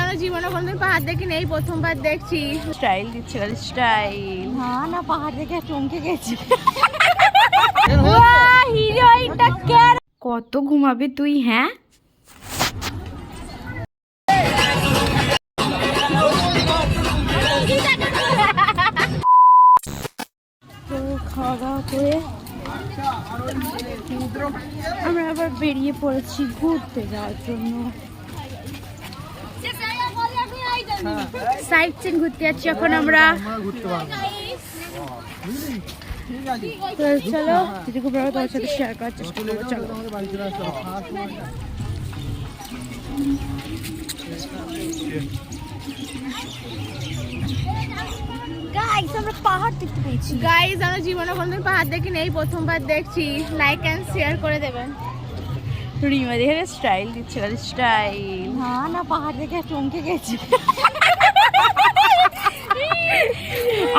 আমরা জীবনে কোনদিন পাহাড় দেখিনি এই প্রথমবার দেখছি। স্টাইল দিচ্ছে স্টাইল। না না পাহাড় থেকে চমকে গেছি। হিরোইনটা কে কত ঘুমাবি তুই হ্যাঁ? খাওয়া দাওয়া করে আমরা আবার বেরিয়ে পড়েছি ঘুরতে যাওয়ার জন্য। সাইট সিন ঘুরতে যাচ্ছি এখন আমরা চলো যেটুকু তোমার সাথে শেয়ার করার চেষ্টা করব চলো। গাইস আমরা পাহাড় দেখতে পেয়েছি। গাইজ আমরা জীবনে কোনদিন পাহাড় দেখিনি এই প্রথমবার দেখছি। লাইক অ্যান্ড শেয়ার করে দেবেন। রিমা দেখে স্টাইল দিচ্ছে স্টাইল না না পাহাড় থেকে চমকে গেছি।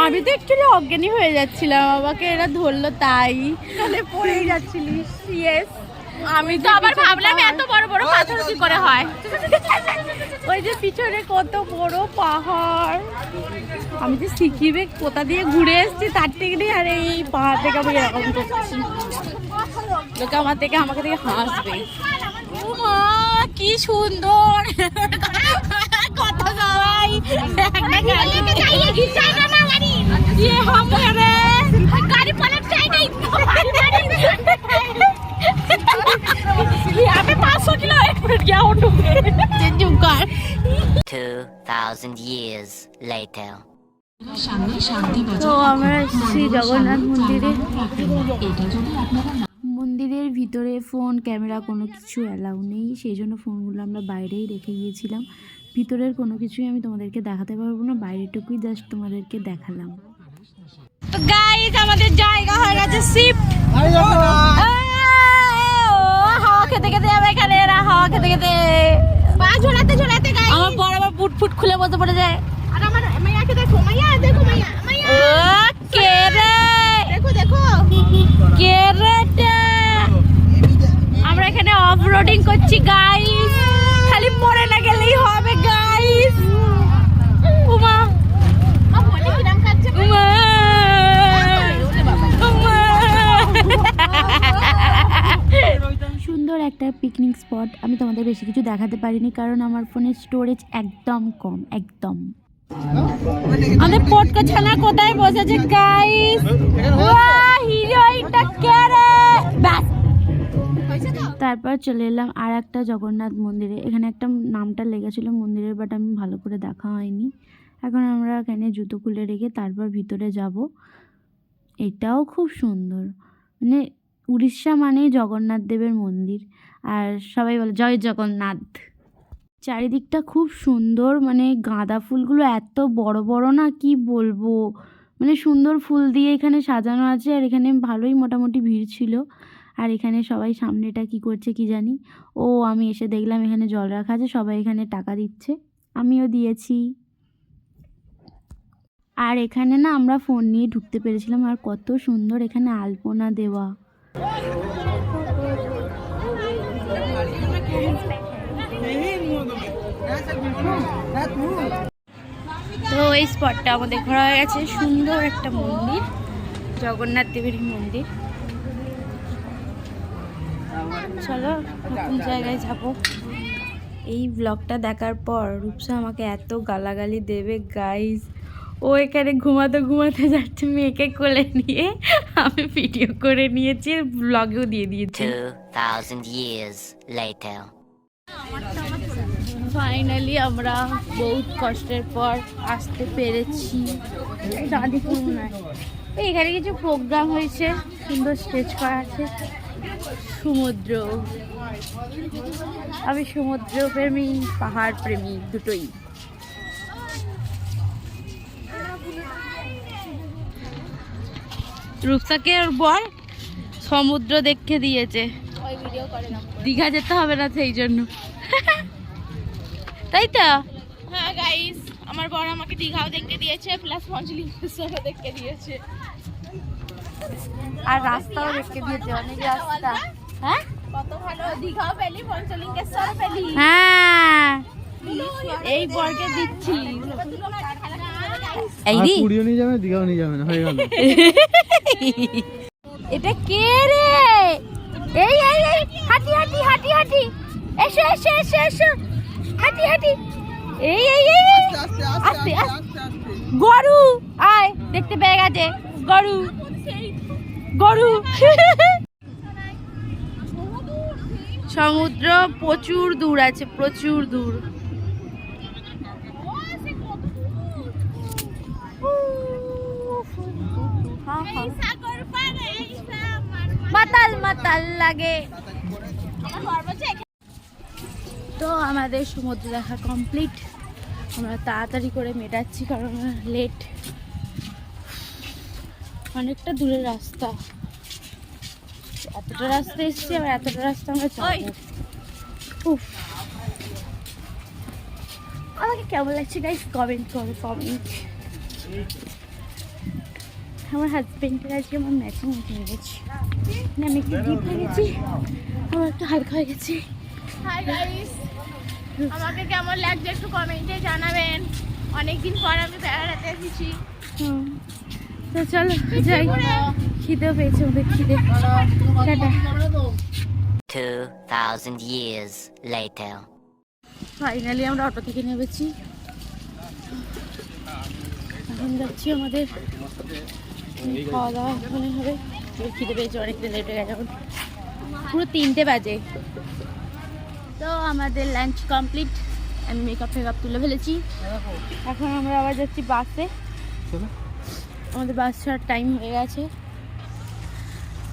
আমি তো একটু অজ্ঞানী হয়ে যাচ্ছিলাম আমাকে এরা ধরলো তাই। তাহলে পড়েই যাচ্ছিলিস ইয়েস আমি তো আবার ভাবলাম এত বড় বড় পাথর কি করে হয়? ওই যে পিছনে কত বড় পাহাড়। আমি যে সিকিমে কোথা দিয়ে ঘুরে এসেছি তার থেকে নেই আর এই পাহাড় থেকে আমি এরকম করছি। লোকে আমার থেকে আমাকে থেকে হাসবে। মা কি সুন্দর। কত সবাই একটা গাড়ি ये हम रे गाड़ी पलट जाएगी यहाँ पे 500 किलो एक मिनट क्या हो चुप कर 2,000 years later. তো আমরা শ্রী জগন্নাথ মন্দিরে মন্দিরের ভিতরে ফোন ক্যামেরা কোনো কিছু অ্যালাউ নেই সেই জন্য ফোনগুলো আমরা বাইরেই রেখে গিয়েছিলাম ভিতরের কোনো কিছুই আমি তোমাদেরকে দেখাতে পারব না বাইরেটুকুই জাস্ট তোমাদেরকে দেখালাম। তো গাইজ আমাদের জায়গা হয়ে গেছে শিফট হাওয়া খেতে খেতে যাবে এখানে এরা হাওয়া খেতে খেতে। পা ঝোলাতে ঝোলাতে গাইজ আমার বড় আবার ফুট ফুট খুলে বসে পড়ে যায়। আর আমার মাইয়াকে দেখো মাইয়া দেখো মাইয়া মাইয়া। কে রে? দেখো দেখো। কে রে আমরা এখানে অফ রোডিং করছি গাইস খালি পড়ে না গেলেই হবে গাইস উমা উমা সুন্দর একটা পিকনিক স্পট আমি তোমাদের বেশি কিছু দেখাতে পারিনি কারণ আমার ফোনের স্টোরেজ একদম কম, একদম। আমাদের পটকা ছানা কোথায় বসেছে গাইস হিরোইনটা কে রে? ব্যাস। তারপর চলে এলাম আর একটা জগন্নাথ মন্দিরে। এখানে একটা নামটা লেগেছিল মন্দিরের বাট আমি ভালো করে দেখা হয়নি। এখন আমরা এখানে জুতো খুলে রেখে তারপর ভিতরে যাব। এটাও খুব সুন্দর। মানে উড়িষ্যা মানেই জগন্নাথ দেবের মন্দির। আর সবাই বলে, জয় জগন্নাথ। চারিদিকটা খুব সুন্দর মানে গাঁদা ফুলগুলো এত বড় বড় না, কি বলব? মানে সুন্দর ফুল দিয়ে এখানে সাজানো আছে, আর এখানে ভালোই মোটামুটি ভিড় ছিল। আর এখানে সবাই সামনেটা কি করছে কি জানি? ও, আমি এসে দেখলাম এখানে জল রাখা আছে, সবাই এখানে টাকা দিচ্ছে। আমিও দিয়েছি। আর এখানে না আমরা ফোন নিয়ে ঢুকতে পেরেছিলাম, আর কত সুন্দর এখানে আলপনা দেওয়া। তো এই স্পটটা আমাদের ঘোরা হয়ে গেছে। সুন্দর একটা মন্দির, জগন্নাথ দেবের মন্দির। চলো নতুন জায়গায় যাব। এই ব্লগটা দেখার পর রূপসা আমাকে এত গালাগালি দেবে গাইস ও এখানে ঘুমাতে ঘুমাতে যাচ্ছে, মেয়েকে কোলে নিয়ে। আমি ভিডিও করে নিয়েছি ব্লগেও দিয়ে দিয়েছি। 2,000 years later. ফাইনালি আমরা বহুত কষ্টের পর আসতে পেরেছি। দাদিপুর মনে এখানে কিছু প্রোগ্রাম হয়েছে সুন্দর স্টেজ করা আছে। সমুদ্র। আমি সমুদ্র প্রেমী পাহাড় প্রেমী দুটোই। রূপসাকে ওর বর সমুদ্র দেখে দিয়েছে। দীঘা যেতে হবে না সেই জন্য। তাই তো? হ্যাঁ গাইস আমার বড় আমাকে দীঘাও দেখতে দিয়েছে প্লাস পঞ্চলিঙ্গেশ্বরও দেখতে দিয়েছে। আর রাস্তাও দেখতে দিয়েছে অনেক রাস্তা। হ্যাঁ? কত ভালো দীঘাও পেলি পঞ্চলিঙ্গেশ্বরও পেলি। হ্যাঁ। এই বরকে দিচ্ছি। এই রে। পুরীও নিয়ে যাবে দীঘাও নিয়ে যাবে না হয়ে গেল। এটা কে রে? এই এই এই হাঁটি হাঁটি হাঁটি হাঁটি। এসো এসো এসো এসো। হাঁটি হাঁটি। এই এই এই এই। আস্তে আস্তে। গরু আয় দেখতে পেয়ে গেছে। গরু। গরু। সমুদ্র প্রচুর দূর আছে প্রচুর দূর। মাতাল লাগে। তো আমাদের সমুদ্র দেখা কমপ্লিট আমরা তাড়াতাড়ি করে মেটাচ্ছি কারণ লেট অনেকটা দূরের রাস্তা। এতটা রাস্তা এসেছি আবার এতটা রাস্তা আমরা উফ। আমাকে কেমন লাগছে গাইস কমেন্ট করো কমেন্ট আমার হাজবেন্ডের আজকে আমার ম্যাচিং উঠে গেছে। না আমি একটু ডিপ হয়ে গেছি আমার একটু হালকা হয়ে গেছি। হাই গাইস আমাকে কেমন লাগছে একটু কমেন্টে জানাবেন। অনেকদিন পর আমি বেড়াতে এসেছি। হুম। তো চলো যাই। খিদেও পেয়েছে ওদের খিদে। টাটা। 2,000 years later. ফাইনালি আমরা অটো থেকে নেমেছি। এখন যাচ্ছি আমাদের খাওয়া দাওয়া ওখানে হবে খিদে পেয়েছে অনেকটা লেট হয়ে গেছে পুরো তিনটে বাজে। তো আমাদের লাঞ্চ কমপ্লিট আমি মেকআপ ফেকআপ তুলে ফেলেছি। এখন আমরা আবার যাচ্ছি বাসে। আমাদের বাস ছাড়ার টাইম হয়ে গেছে।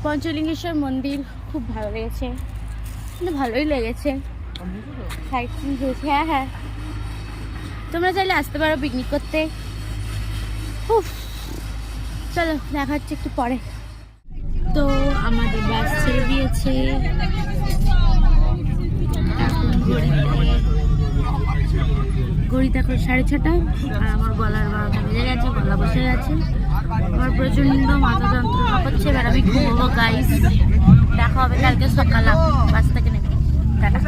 পঞ্চলিঙ্গেশ্বর মন্দির খুব ভালো লেগেছে। মানে ভালোই লেগেছে। সাইট সিন হয়েছে হ্যাঁ হ্যাঁ। তোমরা চাইলে আসতে পারো পিকনিক করতে। উফ। চলো, দেখা হচ্ছে একটু পরে। তো আমাদের বাস ছেড়ে দিয়েছে। ঘড়িতে- এখন সাড়ে ছটা, আর আমার গলার বারোটা বেজে গেছে, গলা বসে গেছে। আমার প্রচণ্ড মাথা যন্ত্রণা করছে, এবার আমি ঘুমবো গাইস দেখা হবে কালকে সকালে। বাস থেকে নেমে টাটা।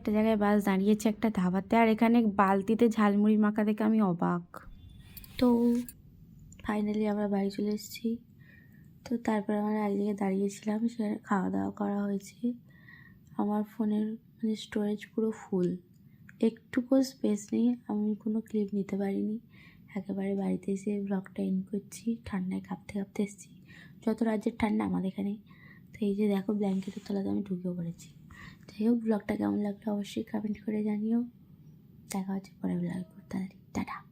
একটা জায়গায় বাস দাঁড়িয়েছে একটা ধাবাতে, আর এখানে বালতিতে ঝালমুড়ি মাখা দেখে আমি অবাক। তো ফাইনালি আমরা বাড়ি চলে এসেছি। তো তারপর আমরা একদিকে দাঁড়িয়েছিলাম সে খাওয়া দাওয়া করা হয়েছে। আমার ফোনের মানে স্টোরেজ পুরো ফুল একটুকু স্পেস নেই, আমি কোনো ক্লিপ নিতে পারিনি। একেবারে বাড়িতে এসে ব্লগটা এন্ড করছি, ঠান্ডায় কাঁপতে কাঁপতে এসেছি। যত রাজ্যের ঠান্ডা আমাদের এখানে। তো এই যে দেখো ব্ল্যাঙ্কেটের তলাতে আমি ঢুকে পড়েছি। যাই হোক ব্লগটা কেমন লাগল অবশ্যই কমেন্ট করে জানিও। দেখা হচ্ছে পরে ব্লগ তাড়াতাড়ি, টাটা।